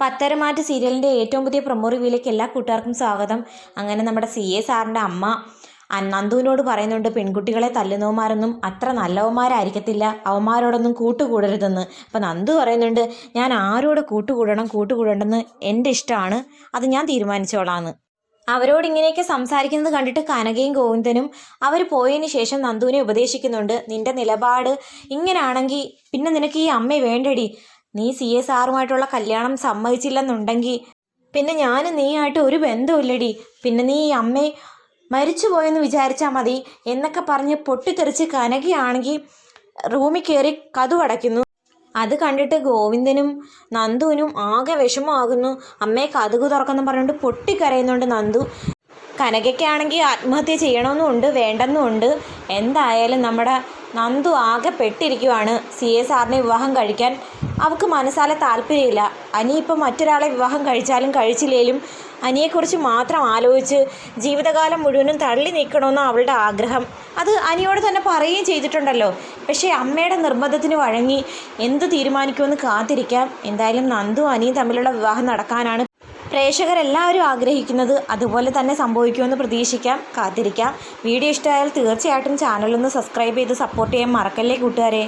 പത്തരമാറ്റ് സീരിയലിന്റെ ഏറ്റവും പുതിയ പ്രൊമോ റിവ്യൂയിലേക്ക് എല്ലാ കൂട്ടുകാർക്കും സ്വാഗതം. അങ്ങനെ നമ്മുടെ സി എ സാറിന്റെ അമ്മ നന്ദുവിനോട് പറയുന്നുണ്ട് പെൺകുട്ടികളെ തല്ലുന്നവന്മാരൊന്നും അത്ര നല്ലവന്മാരായിരിക്കത്തില്ല. അവന്മാരോടൊന്നും കൂട്ടുകൂടരുതെന്ന്. അപ്പം നന്ദു പറയുന്നുണ്ട് ഞാൻ ആരോട് കൂട്ടുകൂടണം കൂട്ടുകൂടണ്ടെന്ന് എന്റെ ഇഷ്ടമാണ്. അത് ഞാൻ തീരുമാനിച്ചോളാന്ന്. അവരോട് ഇങ്ങനെയൊക്കെ സംസാരിക്കുന്നത് കണ്ടിട്ട് കനകയും ഗോവിന്ദനും അവർ പോയതിന് ശേഷം നന്ദുവിനെ ഉപദേശിക്കുന്നുണ്ട് നിന്റെ നിലപാട് ഇങ്ങനാണെങ്കിൽ പിന്നെ നിനക്ക് ഈ അമ്മ വേണ്ടടി. നീ സി എസ് ആറുമായിട്ടുള്ള കല്യാണം സമ്മതിച്ചില്ലെന്നുണ്ടെങ്കിൽ പിന്നെ ഞാനും നീയായിട്ട് ഒരു ബന്ധമില്ലടി പിന്നെ നീ ഈ അമ്മയെ മരിച്ചുപോയെന്ന് വിചാരിച്ചാൽ മതി എന്നൊക്കെ പറഞ്ഞ് പൊട്ടിത്തെറിച്ച് കനകയാണെങ്കിൽ റൂമിൽ കയറി കതുവടയ്ക്കുന്നു അത് കണ്ടിട്ട് ഗോവിന്ദനും നന്ദുവിനും ആകെ വിഷമമാകുന്നു. അമ്മയെ കതുകു തുറക്കുന്നു പറഞ്ഞുകൊണ്ട് പൊട്ടിക്കരയുന്നുണ്ട് നന്ദു. കനകയ്ക്കാണെങ്കിൽ ആത്മഹത്യ ചെയ്യണമെന്നും ഉണ്ട് വേണ്ടെന്നും ഉണ്ട് എന്തായാലും നമ്മുടെ നന്ദു ആകെ പെട്ടിരിക്കുവാണ്. സി എ സാറിനെ വിവാഹം കഴിക്കാൻ അവൾക്ക് മനസ്സാലെ താല്പര്യമില്ല. അനി ഇപ്പം മറ്റൊരാളെ വിവാഹം കഴിച്ചാലും കഴിച്ചില്ലേലും അനിയെക്കുറിച്ച് മാത്രം ആലോചിച്ച് ജീവിതകാലം മുഴുവനും തള്ളി നിൽക്കണമെന്ന് അവളുടെ ആഗ്രഹം. അത് അനിയോട് തന്നെ പറയുകയും ചെയ്തിട്ടുണ്ടല്ലോ. പക്ഷേ അമ്മയുടെ നിർബന്ധത്തിന് വഴങ്ങി എന്ത് തീരുമാനിക്കുമെന്ന് കാത്തിരിക്കാം. എന്തായാലും നന്ദു അനിയും തമ്മിലുള്ള വിവാഹം നടക്കാനാണ് പ്രേക്ഷകരെല്ലാവരും ആഗ്രഹിക്കുന്നത് അതുപോലെ തന്നെ സംഭവിക്കുമെന്ന് പ്രതീക്ഷിക്കാം കാത്തിരിക്കാം. വീഡിയോ ഇഷ്ടമായാൽ തീർച്ചയായിട്ടും ചാനലൊന്ന് സബ്സ്ക്രൈബ് ചെയ്ത് സപ്പോർട്ട് ചെയ്യാൻ മറക്കല്ലേ കൂട്ടുകാരെ?